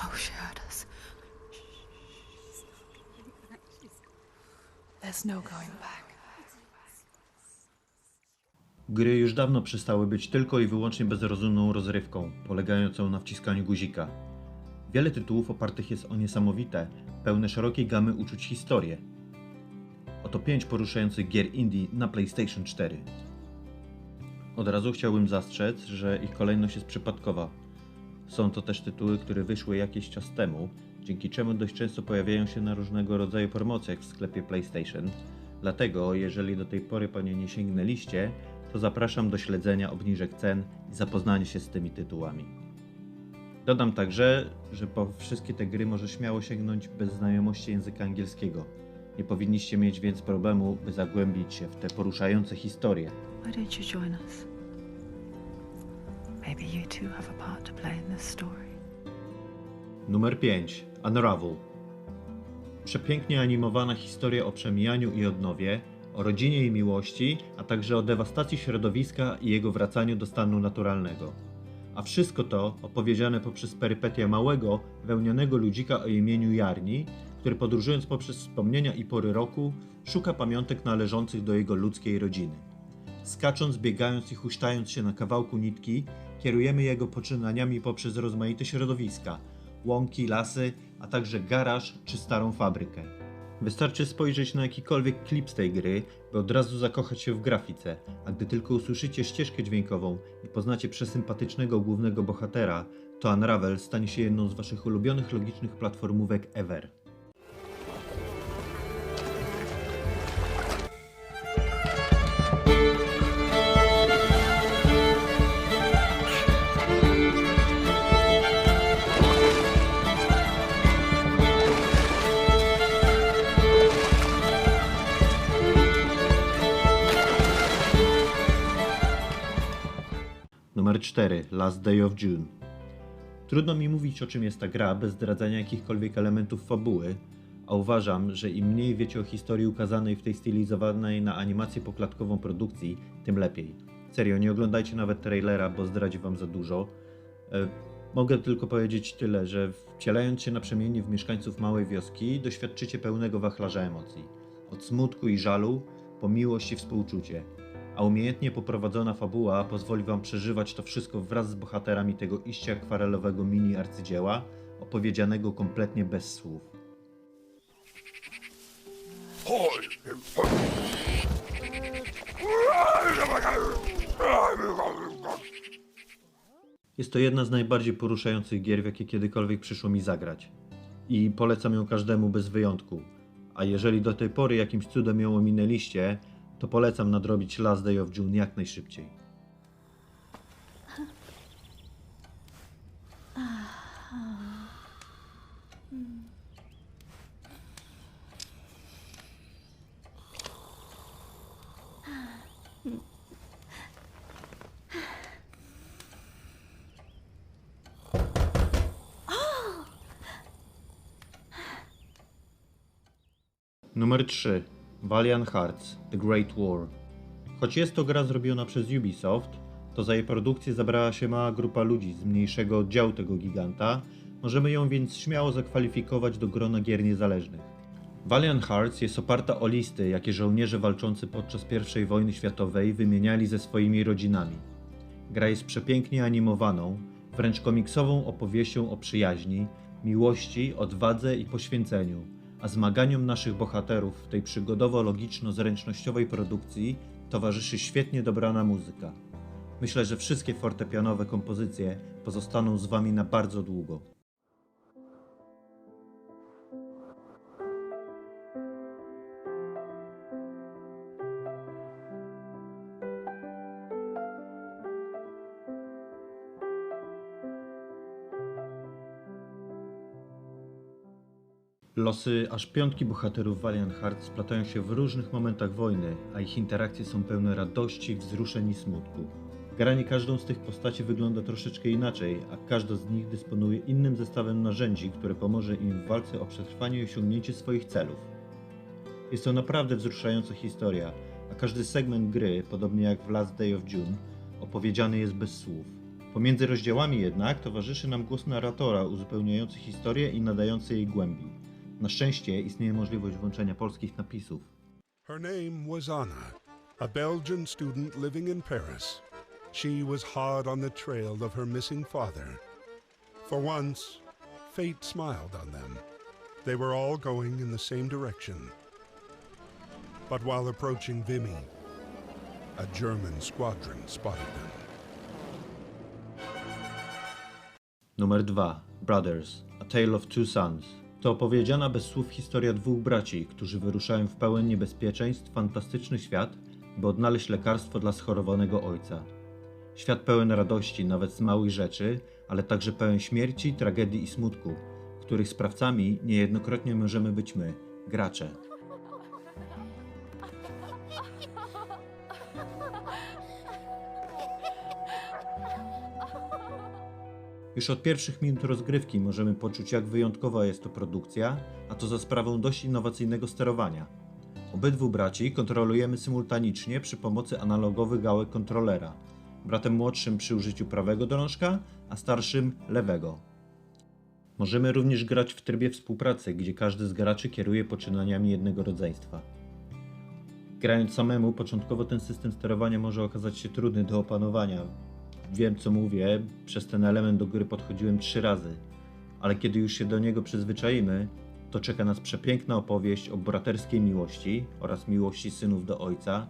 Oh, she heard us. There's no going back. Gry już dawno przestały być tylko i wyłącznie bezrozumną rozrywką, polegającą na wciskaniu guzika. Wiele tytułów opartych jest o niesamowite, pełne szerokiej gamy uczuć historie. Oto pięć poruszających gier indie na PlayStation 4. Od razu chciałbym zastrzec, że ich kolejność jest przypadkowa. Są to też tytuły, które wyszły jakiś czas temu, dzięki czemu dość często pojawiają się na różnego rodzaju promocjach w sklepie PlayStation. Dlatego, jeżeli do tej pory po nie nie sięgnęliście, to zapraszam do śledzenia obniżek cen i zapoznania się z tymi tytułami. Dodam także, że po wszystkie te gry może śmiało sięgnąć bez znajomości języka angielskiego. Nie powinniście mieć więc problemu, by zagłębić się w te poruszające historie. Why don't you join us? Maybe you too have a part to play in this story. Numer 5. Unravel. Przepięknie animowana historia o przemijaniu i odnowie, o rodzinie i miłości, a także o dewastacji środowiska i jego wracaniu do stanu naturalnego. A wszystko to opowiedziane poprzez perypetia małego, wełnianego ludzika o imieniu Jarni, który podróżując poprzez wspomnienia i pory roku, szuka pamiątek należących do jego ludzkiej rodziny. Skacząc, biegając i huśtając się na kawałku nitki, kierujemy jego poczynaniami poprzez rozmaite środowiska, łąki, lasy, a także garaż czy starą fabrykę. Wystarczy spojrzeć na jakikolwiek klip z tej gry, by od razu zakochać się w grafice, a gdy tylko usłyszycie ścieżkę dźwiękową i poznacie przesympatycznego głównego bohatera, to Unravel stanie się jedną z waszych ulubionych logicznych platformówek ever. Numer 4. Last Day of June. Trudno mi mówić o czym jest ta gra bez zdradzania jakichkolwiek elementów fabuły, a uważam, że im mniej wiecie o historii ukazanej w tej stylizowanej na animację poklatkową produkcji, tym lepiej. Serio, nie oglądajcie nawet trailera, bo zdradzi wam za dużo. E, mogę tylko powiedzieć tyle, że wcielając się naprzemiennie w mieszkańców małej wioski, doświadczycie pełnego wachlarza emocji. Od smutku i żalu, po miłość i współczucie a umiejętnie poprowadzona fabuła pozwoli wam przeżywać to wszystko wraz z bohaterami tego iście akwarelowego mini arcydzieła, opowiedzianego kompletnie bez słów. Jest to jedna z najbardziej poruszających gier, w jakie kiedykolwiek przyszło mi zagrać. I polecam ją każdemu bez wyjątku. A jeżeli do tej pory jakimś cudem ją ominęliście, to polecam nadrobić Last Day of June jak najszybciej. Numer 3. Valiant Hearts The Great War. Choć jest to gra zrobiona przez Ubisoft, to za jej produkcję zabrała się mała grupa ludzi z mniejszego oddziału tego giganta, możemy ją więc śmiało zakwalifikować do grona gier niezależnych. Valiant Hearts jest oparta o listy, jakie żołnierze walczący podczas I wojny światowej wymieniali ze swoimi rodzinami. Gra jest przepięknie animowaną, wręcz komiksową opowieścią o przyjaźni, miłości, odwadze i poświęceniu, a zmaganiom naszych bohaterów w tej przygodowo-logiczno-zręcznościowej produkcji towarzyszy świetnie dobrana muzyka. Myślę, że wszystkie fortepianowe kompozycje pozostaną z Wami na bardzo długo. Losy aż piątki bohaterów Valiant Hearts splatają się w różnych momentach wojny, a ich interakcje są pełne radości, wzruszeń i smutku. Granie każdą z tych postaci wygląda troszeczkę inaczej, a każda z nich dysponuje innym zestawem narzędzi, które pomoże im w walce o przetrwanie i osiągnięcie swoich celów. Jest to naprawdę wzruszająca historia, a każdy segment gry, podobnie jak w Last Day of June, opowiedziany jest bez słów. Pomiędzy rozdziałami jednak towarzyszy nam głos narratora uzupełniający historię i nadający jej głębi. Na szczęście istnieje możliwość włączenia polskich napisów. Her name was Anna, a Belgian student living in Paris. She was hard on the trail of her missing father. For once, fate smiled on them. They were all going in the same direction. But while approaching Vimy, a German squadron spotted them. Numer 2. Brothers. A Tale of Two Sons. To opowiedziana bez słów historia dwóch braci, którzy wyruszają w pełen niebezpieczeństw fantastyczny świat, by odnaleźć lekarstwo dla schorowanego ojca. Świat pełen radości, nawet z małych rzeczy, ale także pełen śmierci, tragedii i smutku, których sprawcami niejednokrotnie możemy być my, gracze. Już od pierwszych minut rozgrywki możemy poczuć, jak wyjątkowa jest to produkcja, a to za sprawą dość innowacyjnego sterowania. Obydwu braci kontrolujemy symultanicznie przy pomocy analogowych gałek kontrolera. Bratem młodszym przy użyciu prawego drążka, a starszym lewego. Możemy również grać w trybie współpracy, gdzie każdy z graczy kieruje poczynaniami jednego rodzeństwa. Grając samemu, początkowo ten system sterowania może okazać się trudny do opanowania, wiem co mówię, przez ten element do gry podchodziłem trzy razy, ale kiedy już się do niego przyzwyczaimy, to czeka nas przepiękna opowieść o braterskiej miłości oraz miłości synów do ojca,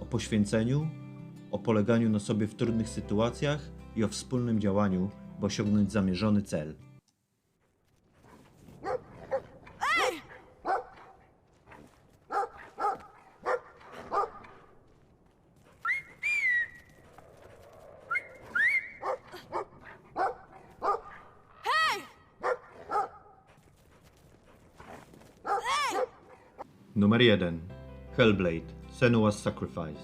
o poświęceniu, o poleganiu na sobie w trudnych sytuacjach i o wspólnym działaniu, by osiągnąć zamierzony cel. Numer 1. Hellblade Senua's Sacrifice.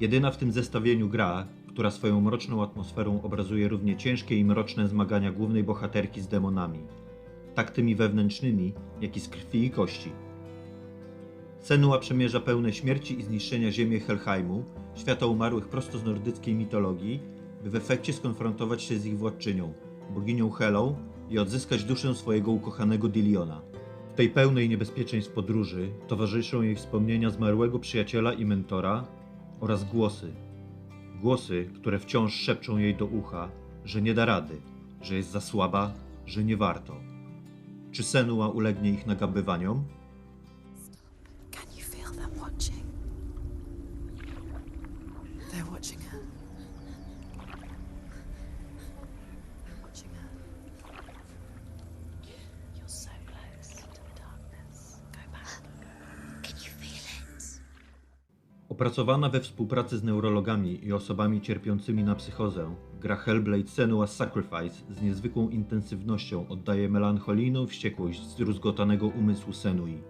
Jedyna w tym zestawieniu gra, która swoją mroczną atmosferą obrazuje równie ciężkie i mroczne zmagania głównej bohaterki z demonami, tak tymi wewnętrznymi, jak i z krwi i kości. Senua przemierza pełne śmierci i zniszczenia ziemię Helheimu, świata umarłych prosto z nordyckiej mitologii, by w efekcie skonfrontować się z ich władczynią, boginią Helą i odzyskać duszę swojego ukochanego Diliona. W tej pełnej niebezpieczeństw podróży towarzyszą jej wspomnienia zmarłego przyjaciela i mentora oraz głosy. Głosy, które wciąż szepczą jej do ucha, że nie da rady, że jest za słaba, że nie warto. Czy Senua ulegnie ich nagabywaniom? Opracowana we współpracy z neurologami i osobami cierpiącymi na psychozę, gra Hellblade Senua's Sacrifice z niezwykłą intensywnością oddaje melancholijną wściekłość zdruzgotanego umysłu Senui.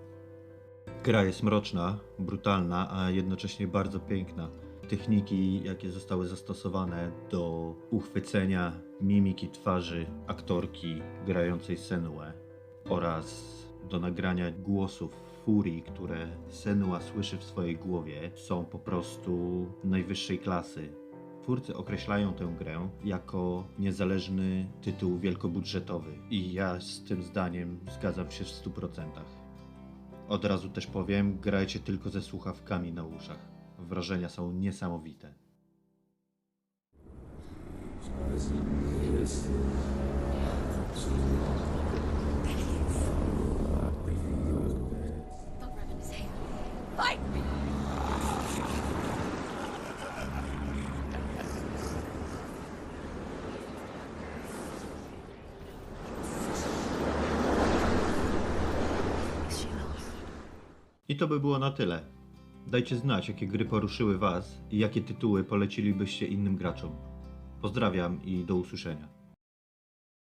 Gra jest mroczna, brutalna, a jednocześnie bardzo piękna. Techniki, jakie zostały zastosowane do uchwycenia mimiki twarzy aktorki grającej Senue oraz do nagrania głosów furii, które Senua słyszy w swojej głowie, są po prostu najwyższej klasy. Twórcy określają tę grę jako niezależny tytuł wielkobudżetowy i ja z tym zdaniem zgadzam się w 100%. Od razu też powiem, grajcie tylko ze słuchawkami na uszach. Wrażenia są niesamowite. She lost? I to by było na tyle. Dajcie znać, jakie gry poruszyły Was i jakie tytuły polecilibyście innym graczom. Pozdrawiam i do usłyszenia.